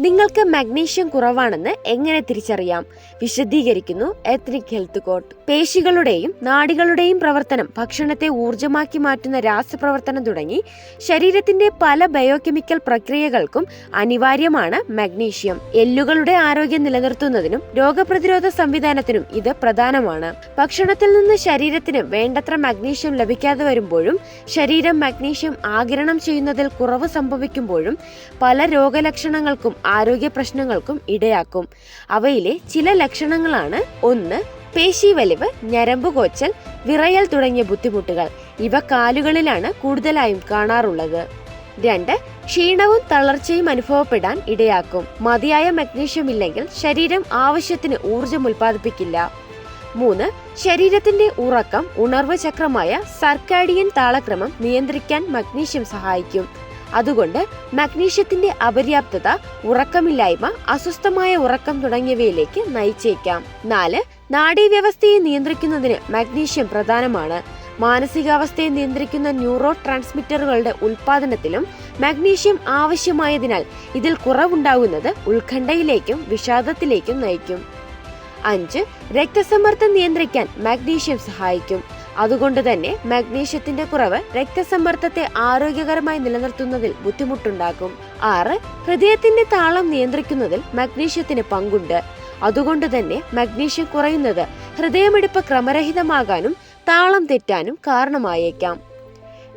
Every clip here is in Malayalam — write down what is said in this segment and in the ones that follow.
നിങ്ങൾക്ക് മഗ്നീഷ്യം കുറവാണെന്ന് എങ്ങനെ തിരിച്ചറിയാം? വിശദീകരിക്കുന്നു എത്നിക് ഹെൽത്ത് കോട്ട് പേശികളുടെയും നാടികളുടെയും പ്രവർത്തനം ഭക്ഷണത്തെ ഊർജമാക്കി മാറ്റുന്ന രാസപ്രവർത്തനം തുടങ്ങി ശരീരത്തിന്റെ പല ബയോകെമിക്കൽ പ്രക്രിയകൾക്കും അനിവാര്യമാണ് മഗ്നീഷ്യം എല്ലുകളുടെ ആരോഗ്യം നിലനിർത്തുന്നതിനും രോഗപ്രതിരോധ സംവിധാനത്തിനും ഇത് പ്രധാനമാണ്. ഭക്ഷണത്തിൽ നിന്ന് ശരീരത്തിന് വേണ്ടത്ര മഗ്നീഷ്യം ലഭിക്കാതെ വരുമ്പോഴും ശരീരം മഗ്നീഷ്യം ആഗിരണം ചെയ്യുന്നതിൽ കുറവ് സംഭവിക്കുമ്പോഴും പല രോഗലക്ഷണങ്ങൾക്കും ആരോഗ്യ പ്രശ്നങ്ങൾക്കും ഇടയാക്കും. അവയിലെ ചില ലക്ഷണങ്ങളാണ് ഒന്ന് പേശി വലിവ് ഞരമ്പ് വിറയൽ തുടങ്ങിയ ബുദ്ധിമുട്ടുകൾ. ഇവ കാലുകളിലാണ് കൂടുതലായും കാണാറുള്ളത്. രണ്ട് ക്ഷീണവും തളർച്ചയും അനുഭവപ്പെടാൻ ഇടയാക്കും. മതിയായ മഗ്നീഷ്യം ഇല്ലെങ്കിൽ ശരീരം ആവശ്യത്തിന് ഊർജം ഉൽപ്പാദിപ്പിക്കില്ല. മൂന്ന് ശരീരത്തിന്റെ ഉറക്കം ഉണർവ് ചക്രമായ സർക്കാഡിയൻ താളക്രമം നിയന്ത്രിക്കാൻ മഗ്നീഷ്യം സഹായിക്കും. അതുകൊണ്ട് മഗ്നീഷ്യത്തിന്റെ അപര്യാപ്തത ഉറക്കമില്ലായ്മ അസ്വസ്ഥമായ ഉറക്കം തുടങ്ങിയവയിലേക്ക് നയിച്ചേക്കാം. നാല് നാഡീവ്യവസ്ഥയെ നിയന്ത്രിക്കുന്നതിന് മഗ്നീഷ്യം പ്രധാനമാണ്. മാനസികാവസ്ഥയെ നിയന്ത്രിക്കുന്ന ന്യൂറോ ട്രാൻസ്മിറ്ററുകളുടെ ഉൽപാദനത്തിലും മഗ്നീഷ്യം ആവശ്യമായതിനാൽ ഇതിൽ കുറവുണ്ടാകുന്നത് ഉത്കണ്ഠയിലേക്കും വിഷാദത്തിലേക്കും നയിക്കും. അഞ്ച് രക്തസമ്മർദ്ദം നിയന്ത്രിക്കാൻ മഗ്നീഷ്യം സഹായിക്കും. അതുകൊണ്ട് തന്നെ മഗ്നീഷ്യത്തിന്റെ കുറവ് രക്തസമ്മർദ്ദത്തെ ആരോഗ്യകരമായി നിലനിർത്തുന്നതിൽ ബുദ്ധിമുട്ടുണ്ടാക്കും. ആറ് ഹൃദയത്തിന്റെ താളം നിയന്ത്രിക്കുന്നതിൽ മഗ്നീഷ്യത്തിന് പങ്കുണ്ട്. അതുകൊണ്ട് തന്നെ മഗ്നീഷ്യം കുറയുന്നത് ഹൃദയമിടിപ്പ് ക്രമരഹിതമാകാനും താളം തെറ്റാനും കാരണമായേക്കാം.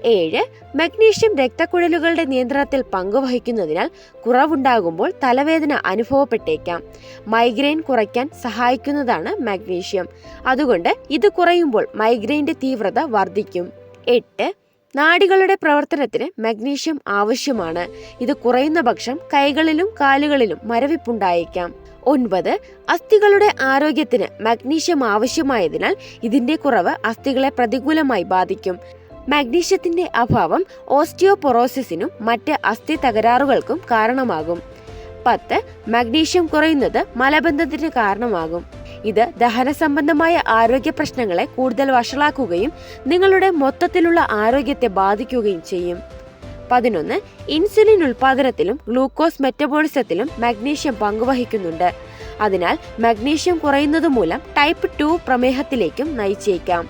ഏഴ് മഗ്നീഷ്യം രക്തക്കുഴലുകളുടെ നിയന്ത്രണത്തിൽ പങ്കുവഹിക്കുന്നതിനാൽ കുറവുണ്ടാകുമ്പോൾ തലവേദന അനുഭവപ്പെട്ടേക്കാം. മൈഗ്രെയിൻ കുറയ്ക്കാൻ സഹായിക്കുന്നതാണ് മഗ്നീഷ്യം. അതുകൊണ്ട് ഇത് കുറയുമ്പോൾ മൈഗ്രെയിന്റെ തീവ്രത വർദ്ധിക്കും. എട്ട് നാടികളുടെ പ്രവർത്തനത്തിന് മഗ്നീഷ്യം ആവശ്യമാണ്. ഇത് കുറയുന്ന പക്ഷം കൈകളിലും കാലുകളിലും മരവിപ്പുണ്ടായേക്കാം. ഒൻപത് അസ്ഥികളുടെ ആരോഗ്യത്തിന് മഗ്നീഷ്യം ആവശ്യമായതിനാൽ ഇതിന്റെ കുറവ് അസ്ഥികളെ പ്രതികൂലമായി ബാധിക്കും. മഗ്നീഷ്യത്തിന്റെ അഭാവം ഓസ്റ്റിയോപൊറോസിസിനും മറ്റ് അസ്ഥി തകരാറുകൾക്കും കാരണമാകും. പത്ത് മഗ്നീഷ്യം കുറയുന്നത് മലബന്ധത്തിന് കാരണമാകും. ഇത് ദഹന സംബന്ധമായ ആരോഗ്യ പ്രശ്നങ്ങളെ കൂടുതൽ വഷളാക്കുകയും നിങ്ങളുടെ മൊത്തത്തിലുള്ള ആരോഗ്യത്തെ ബാധിക്കുകയും ചെയ്യും. പതിനൊന്ന് ഇൻസുലിൻ ഉൽപാദനത്തിലും ഗ്ലൂക്കോസ് മെറ്റബോളിസത്തിലും മഗ്നീഷ്യം പങ്കുവഹിക്കുന്നുണ്ട്. അതിനാൽ മഗ്നീഷ്യം കുറയുന്നത് മൂലം ടൈപ്പ് ടു പ്രമേഹത്തിലേക്കും നയിച്ചേക്കാം.